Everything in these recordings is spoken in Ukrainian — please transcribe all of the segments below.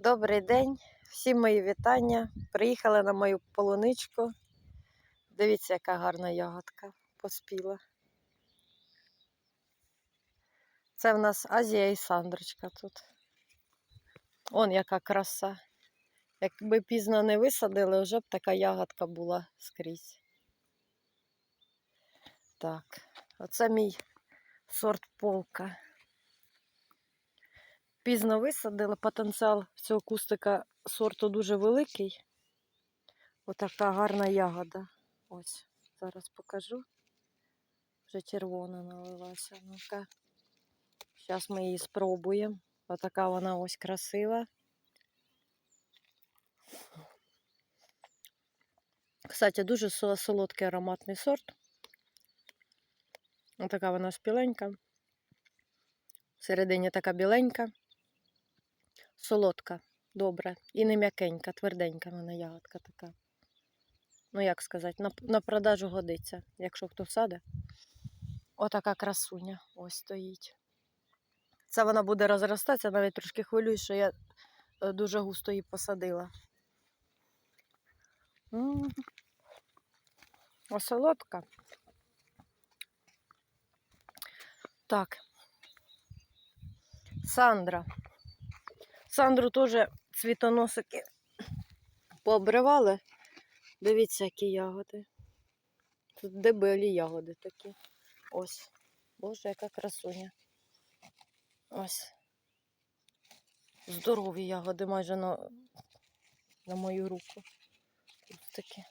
Добрий день, всім мої вітання. Приїхали на мою полуничку. Дивіться, яка гарна ягодка поспіла. Це в нас Азія і Сандрочка тут. Он яка краса. Якби пізно не висадили, вже б така ягодка була скрізь. Так, оце мій сорт полка. Пізно висадили, потенціал цього кустика сорту дуже великий. Отака гарна ягода. Ось, зараз покажу. Вже червона налилася. Ну-ка. Зараз ми її спробуємо. Отака вона ось красива. Кстати, дуже солодкий ароматний сорт. Отака вона спіленька. Всередині така біленька. Солодка, добра. І не м'якенька, тверденька вона ягодка така. Ну, як сказати, на, на продажу годиться, якщо хто саде. Отака красуня ось стоїть. Це вона буде розростатися, навіть трошки хвилююсь, що я е, дуже густо її посадила. М. Ось солодка. Так. Сандра. Сандру теж цвітоносики пообривали. Дивіться, які ягоди. Тут дебелі ягоди такі. Ось. Боже, яка красуня. Ось. Здорові ягоди майже на, на мою руку. Тут такі.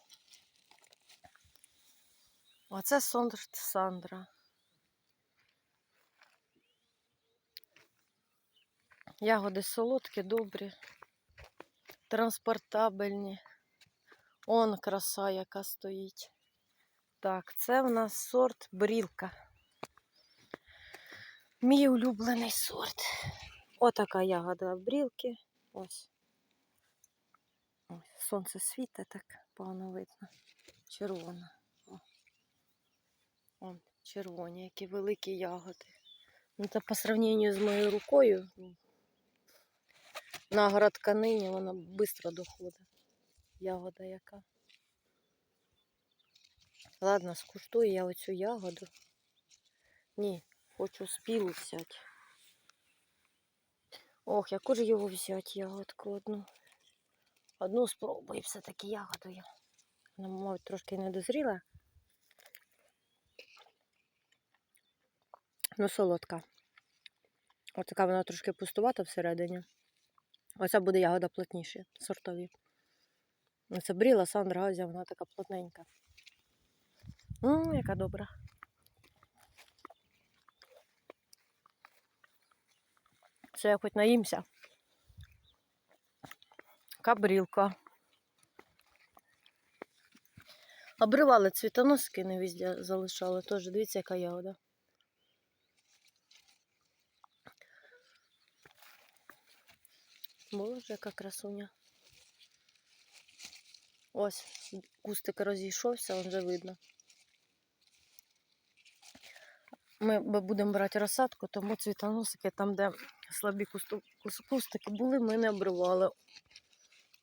Оце сорт Сандра. Ягоди солодкі, добрі, транспортабельні. Он краса, яка стоїть. Так, це в нас сорт брілка. Мій улюблений сорт. Отака ягода брілки. Ось. Ось. Сонце світить, так погано видно. Червона. О. Вон, червоні, які великі ягоди. Ну, це по сравненню з моєю рукою. На градканині вона швидко доходить. Ягода яка. Ладно, скуштую я оцю ягоду. Ні, хочу спілу взяти. Ох, яку ж його взяти ягодку одну. Одну спробую все-таки ягодою. Вона, мабуть, трошки не дозріла. Ну, солодка. Ось така вона трошки пустувата всередині. Оця буде ягода плотніше, сортові. Це бріла, Сандра Газія, вона така плотненька. Ммм, яка добра. Це я хоч наїмся. Кабрілка. Обривали цвітоноски, не везде залишали. Теж дивіться, яка ягода. Боже, яка красуня. Ось, кустик розійшовся, вже видно. Ми будемо брати розсадку, тому цвітоносики там, де слабі кустики були, ми не обривали.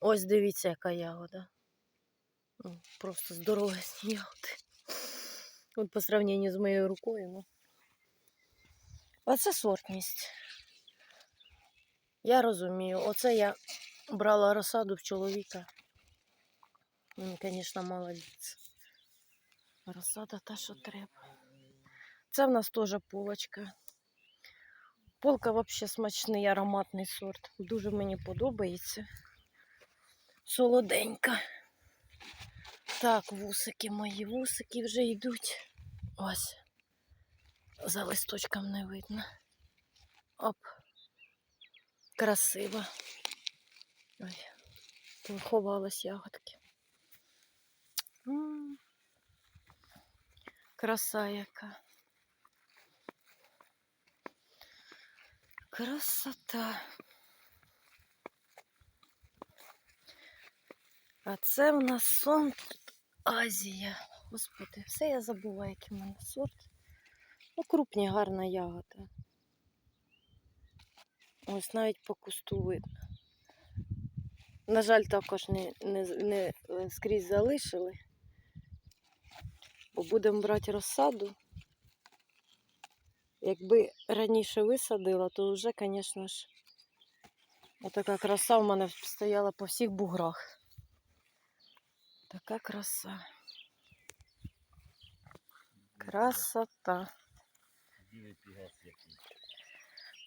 Ось дивіться, яка ягода. Ну, Просто здорові ягоди. От по сравненню з моєю рукою. Ну. Оце сортність. Я розумію. Оце я брала розсаду в чоловіка. Він, звісно, молодець. Розсада та, що треба. Це в нас теж полочка. Полка взагалі смачний ароматний сорт. Дуже мені подобається. Солоденька. Так, вусики мої, вусики вже йдуть. Ось. За листочком не видно. Оп. Красиво. Ой, поховалась ягодки. М, Краса яка. Красота. А це в нас сон Азія. Господи, все я забула, який в мене сорт. Ну, крупні, гарна ягода. Ось навіть по кусту видно. На жаль, також не, не, не е, скрізь залишили. Бо будемо брати розсаду. Якби раніше висадила, то вже, звісно ж, отака краса в мене стояла по всіх буграх. Така краса. Красота.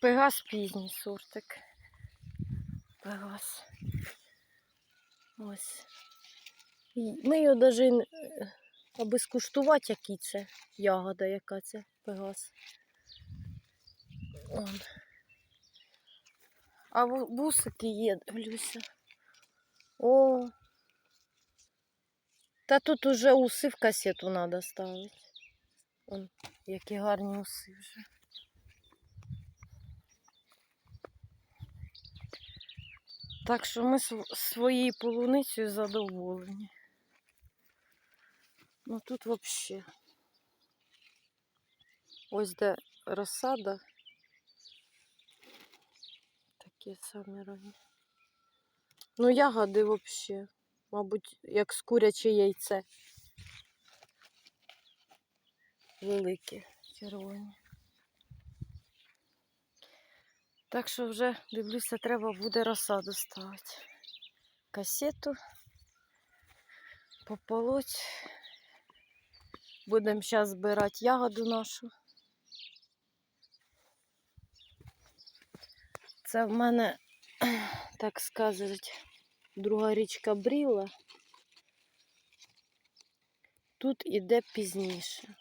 Пегас пізній сортик. Пегас. Ось. Ми його навіть аби скуштувати, який це ягода, яка це пегас. Он. А вусики є, дивлюся. О. Та тут уже уси в касету треба ставити. Вон, які гарні уси вже. Так що ми своєю полуницею задоволені. Ну тут взагалі. Ось де розсада. Такі самі ранні. Ну, ягоди взагалі. Мабуть, як з куряче яйце. Великі, червоні. Так що вже, дивлюся, треба буде розсаду ставити. Касету пополоть. Будемо зараз збирати ягоду нашу. Це в мене, так сказати, друга річка Бріла. Тут іде пізніше.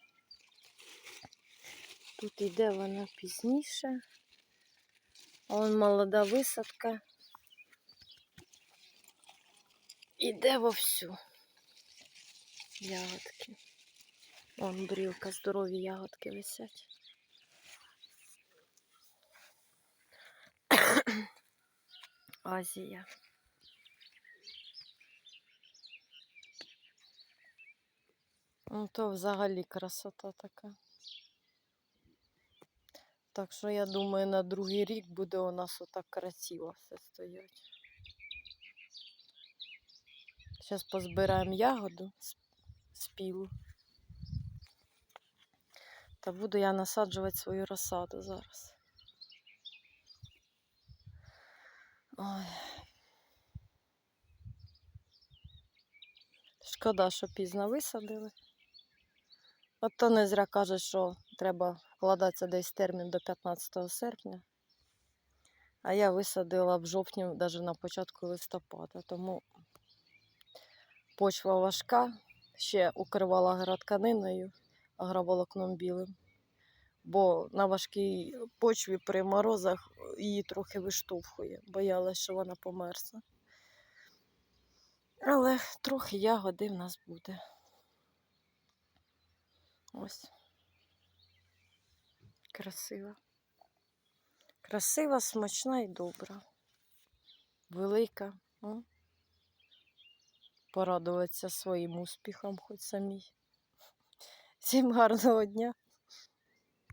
Тут іде вона пізніше. Вон молода висадка. Іде вовсю. Ягодки. Вон брілка, здорові ягодки висять. Азія. Ну, то взагалі красота така. Так що я думаю, на другий рік буде у нас отак красиво все стоять. Зараз позбираємо ягоду з- пілу. Та буду я насаджувати свою розсаду зараз. Ой. Шкода, що пізно висадили. От то не зря каже, що треба вкладатися десь термін до 15 серпня. А я висадила в жовтні, навіть на початку листопада. Тому почва важка, ще укривала агротканиною, агроволокном білим. Бо на важкій почві при морозах її трохи виштовхує. Боялась, що вона померзне. Але трохи ягоди в нас буде. Ось. Красива. Красива, смачна і добра. Велика. М? Порадуватися своїм успіхом хоч самій. Всім гарного дня.